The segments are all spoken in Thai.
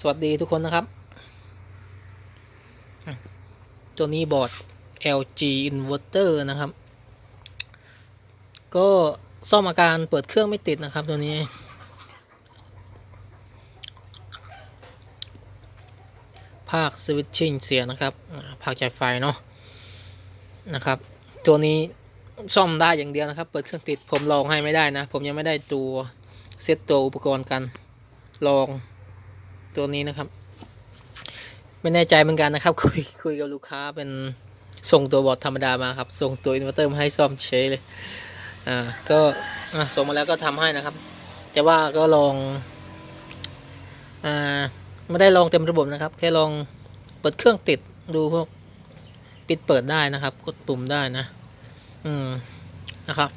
สวัสดีทุกคนนะครับ ตัวนี้บอร์ด LG inverter นะครับ ก็ซ่อมอาการเปิดเครื่องไม่ติดนะครับตัวนี้ ภาคสวิตชิ่งเสียนะครับ ภาคจ่ายไฟเนาะนะครับ ตัวนี้ซ่อมได้อย่างเดียวนะครับ เปิดเครื่องติดผมลองให้ไม่ได้นะ ผมยังไม่ได้ตัวเซตตัวอุปกรณ์กันลอง ตัวนี้นะครับ ไม่แน่ใจเหมือนกันนะครับ คุยคุยกับลูกค้าเป็นส่งตัวบอร์ดธรรมดามาครับส่งตัวอินเวอร์เตอร์มาให้ซ่อมเฉยเลยอ่าก็ส่งมาแล้วก็ทำให้นะครับ แต่ว่าก็ลองอ่าไม่ได้ลองเต็มระบบนะครับ แค่ลองเปิดเครื่องติดดูพวกปิดเปิดได้นะครับ กดปุ่มได้นะ อืมนะครับ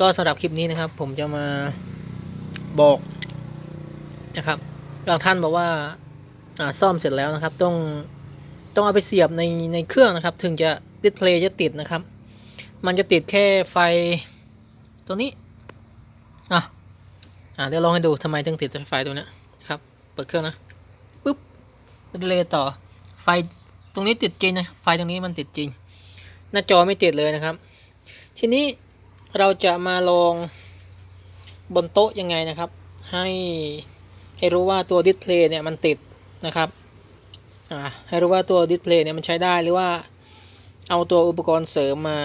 ก็สำหรับคลิปนี้นะครับ ผมจะมาบอกนะครับ บางท่านบอกว่าอ่าซ่อมเสร็จแล้วนะครับ ต้องต้องเอาไปเสียบในในเครื่องนะครับ ถึงจะดิสเพลย์จะติดนะครับ มันจะติดแค่ไฟตัวนี้อะอะเดี๋ยวลองให้ดูทำไมถึงติดไฟตัวเนี้ยครับ เปิดเครื่องนะปุ๊บดิสเพลย์ต่อไฟตรงนี้ติดจริงนะไฟตรงนี้มันติดจริง หน้าจอไม่ติดเลยนะครับ ทีนี้เราจะมาลองบนโต๊ะยังไงนะครับ ให้ ให้รู้ว่าตัวดิสเพลย์เนี่ยมันติดนะครับให้รู้ว่าตัวดิสเพลย์เนี่ยมันใช้ได้หรือว่าเอาตัวอุปกรณ์เสริมมา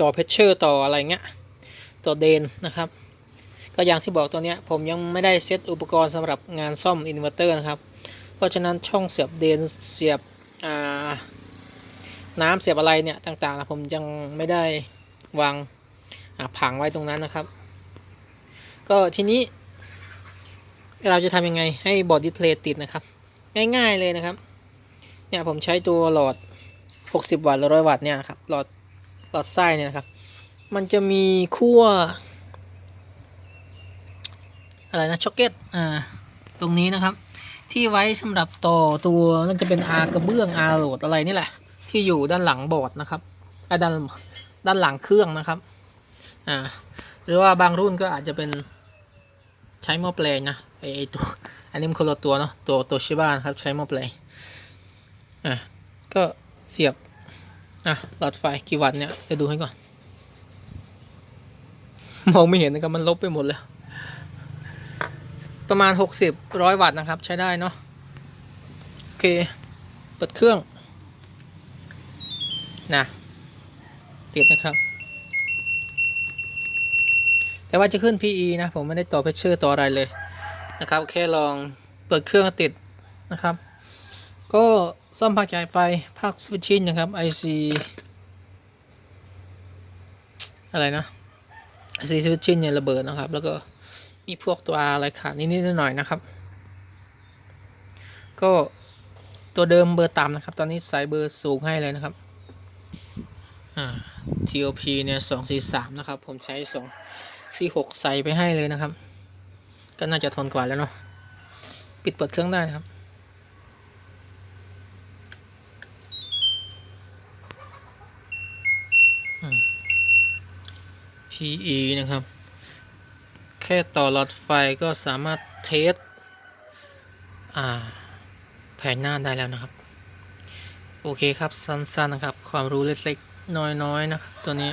ต่อเพชเชอร์ต่ออะไรเงี้ยต่อเดนนะครับ ก็อย่างที่บอกตัวเนี้ยผมยังไม่ได้เซตอุปกรณ์สำหรับงานซ่อมอินเวอร์เตอร์นะครับ เพราะฉะนั้นช่องเสียบเดนเสียบน้ำเสียบอะไรเนี่ยต่างๆนะผมยังไม่ได้วางผังไว้ตรงนั้นนะครับ ก็ทีนี้ เราจะทำยังไงให้บอร์ดดิสเพลย์ติดนะครับ ง่ายๆเลยนะครับ เนี่ยผมใช้ตัวหลอด 60 วัตต์หรือ100วัตต์เนี่ยครับหลอดหลอดไส้เนี่ยนะครับ มันจะมีขั้วอะไรนะช็อกเก็ตอ่าตรงนี้นะครับ ที่ไว้สำหรับต่อตัวนั่นจะเป็นอากระเบื้องอาโหลดอะไรนี่แหละ ที่อยู่ด้านหลังบอร์ดนะครับอ่าด้านด้านหลังเครื่องนะครับอ่าหรือว่าบางรุ่นก็อาจจะเป็นใช้หม้อแปลงนะ ไอไอตัว อันนี้มันคนละตัวเนาะ ตัวตัวชิบ้านครับ ใช้ม้อแปลงอ่าก็เสียบ อะ หลอดไฟกี่วัตต์เนี่ย จะดูให้ก่อน มองไม่เห็นนะครับ มันลบไปหมดแล้ว ประมาณ 60ร้อยวัตต์นะครับ ใช้ได้เนาะ โอเค เปิดเครื่อง นะติดนะครับแต่ว่าจะขึ้น PE นะ ผมไม่ได้ต่อเพชเชอร์ต่ออะไรเลย นะครับ แค่ลองเปิดเครื่องติดนะครับ ก็ซ่อมภาคจ่ายไฟภาคสวิตชิ่งนะครับ IC อะไรนะ IC สวิตชิ่งเนี่ยระเบิดนะครับ แล้วก็มีพวกตัวอะไรขาดนิดๆหน่อยๆนะครับ ก็ตัวเดิมเบอร์ต่ำนะครับ ตอนนี้ใส่เบอร์สูงให้เลยนะครับอ TOP เนี่ยสองสี่สามนะครับ ผมใช้สองสี่หกใส่ไปให้เลยนะครับ ก็น่าจะทนกว่าแล้วเนาะปิดเปิดเครื่องได้นะครับ PE นะครับ แค่ต่อหลอดไฟก็สามารถเทสอ่าแผงหน้าได้แล้วนะครับ โอเคครับ สั้นๆนะครับ ความรู้เล็กๆ น้อยๆ นะครับ ตัวนี้